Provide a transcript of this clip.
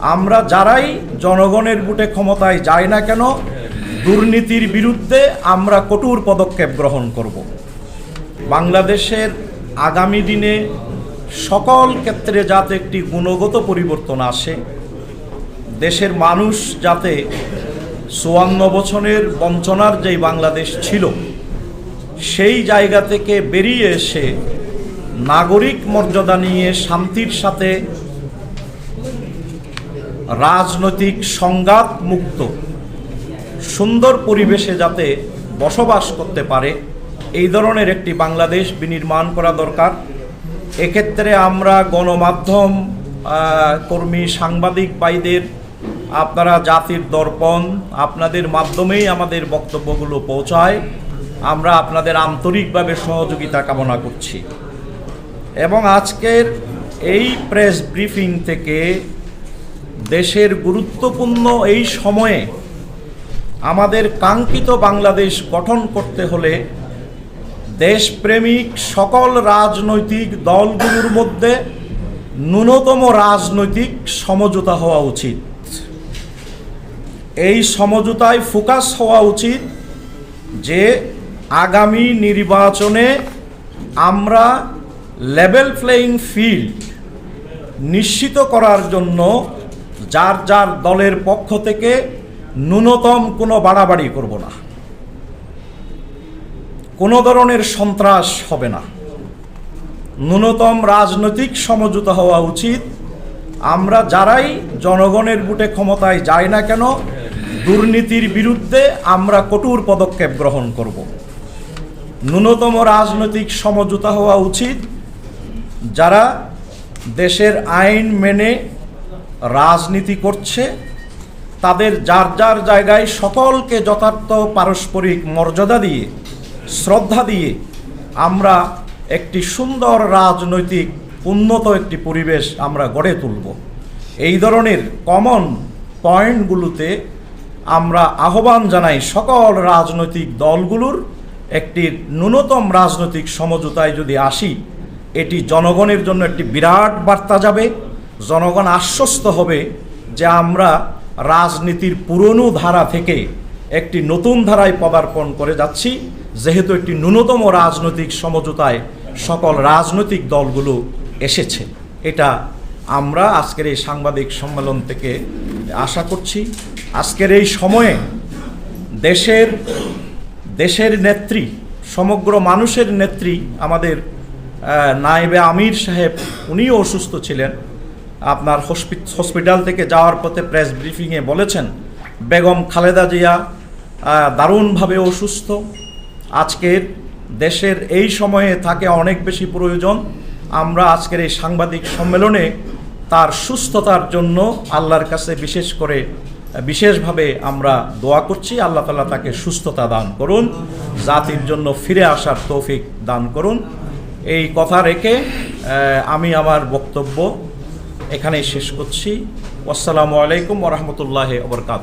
আমরা যারাই জনগণের বুটে ক্ষমতায় যাই না কেন, দুর্নীতির বিরুদ্ধে আমরা কঠোর পদক্ষেপ গ্রহণ করব। বাংলাদেশের আগামী দিনে সকল ক্ষেত্রে যাতে একটি গুণগত পরিবর্তন আসে, দেশের মানুষ যাতে চুয়ান্ন বছরের বঞ্চনার যেই বাংলাদেশ ছিল, সেই জায়গা থেকে বেরিয়ে এসে নাগরিক মর্যাদা নিয়ে শান্তির সাথে রাজনৈতিক সংঘাত মুক্ত। সুন্দর পরিবেশে যাতে বসবাস করতে পারে, এই ধরনের একটি বাংলাদেশ বিনির্মাণ করা দরকার। এক্ষেত্রে আমরা গণমাধ্যম কর্মী, সাংবাদিক ভাইদের, আপনারা জাতির দর্পণ, আপনাদের মাধ্যমেই আমাদের বক্তব্যগুলো পৌঁছায়। আমরা আপনাদের আন্তরিকভাবে সহযোগিতা কামনা করছি। এবং আজকের এই প্রেস ব্রিফিং থেকে দেশের গুরুত্বপূর্ণ এই সময়ে আমাদের কাঙ্ক্ষিত বাংলাদেশ গঠন করতে হলে দেশপ্রেমিক সকল রাজনৈতিক দলগুলোর মধ্যে ন্যূনতম রাজনৈতিক সমঝোতা হওয়া উচিত। এই সমঝোতায় ফোকাস হওয়া উচিত যে আগামী নির্বাচনে আমরা লেভেল প্লেয়িং ফিল্ড নিশ্চিত করার জন্য যার যার দলের পক্ষ থেকে ন্যূনতম কোনো বাড়াবাড়ি করব না। কোনো ধরনের সন্ত্রাস হবে না। ন্যূনতম রাজনৈতিক সমঝোতা হওয়া উচিত। আমরা যারাই জনগণের বুটে ক্ষমতায় যাই না কেন, দুর্নীতির বিরুদ্ধে আমরা কঠোর পদক্ষেপ গ্রহণ করব। ন্যূনতম রাজনৈতিক সমঝোতা হওয়া উচিত। যারা দেশের আইন মেনে রাজনীতি করছে, তাদের যার যার জায়গায় সকলকে যথার্থ পারস্পরিক মর্যাদা দিয়ে, শ্রদ্ধা দিয়ে আমরা একটি সুন্দর রাজনৈতিক, উন্নত একটি পরিবেশ আমরা গড়ে তুলব। এই ধরনের কমন পয়েন্টগুলোতে আমরা আহ্বান জানাই সকল রাজনৈতিক দলগুলোর, একটি ন্যূনতম রাজনৈতিক সমঝোতায় যদি আসি, এটি জনগণের জন্য একটি বিরাট বার্তা যাবে। জনগণ আশ্বস্ত হবে যে আমরা রাজনীতির পুরনো ধারা থেকে একটি নতুন ধারায় পদার্পণ করে যাচ্ছি, যেহেতু একটি ন্যূনতম রাজনৈতিক সমঝোতায় সকল রাজনৈতিক দলগুলো এসেছে। এটা আমরা আজকের এই সাংবাদিক সম্মেলন থেকে আশা করছি। আজকের এই সময়ে দেশের দেশের নেত্রী, সমগ্র মানুষের নেত্রী আমাদের নায়েবে আমির সাহেব, উনিও অসুস্থ ছিলেন। আপনার হসপিটাল থেকে যাওয়ার পথে প্রেস ব্রিফিংয়ে বলেছেন, বেগম খালেদা জিয়া দারুণভাবে অসুস্থ। আজকের দেশের এই সময়ে থাকে অনেক বেশি প্রয়োজন। আমরা আজকের এই সাংবাদিক সম্মেলনে তার সুস্থতার জন্য আল্লাহর কাছে বিশেষ করে, বিশেষভাবে আমরা দোয়া করছি। আল্লাহ তালা তাকে সুস্থতা দান করুন, জাতির জন্য ফিরে আসার তৌফিক দান করুন। এই কথা রেখে আমি আমার বক্তব্য এখানেই শেষ করছি। আসসালামু আলাইকুম ওরহমতুল্লাহ ওবরকাত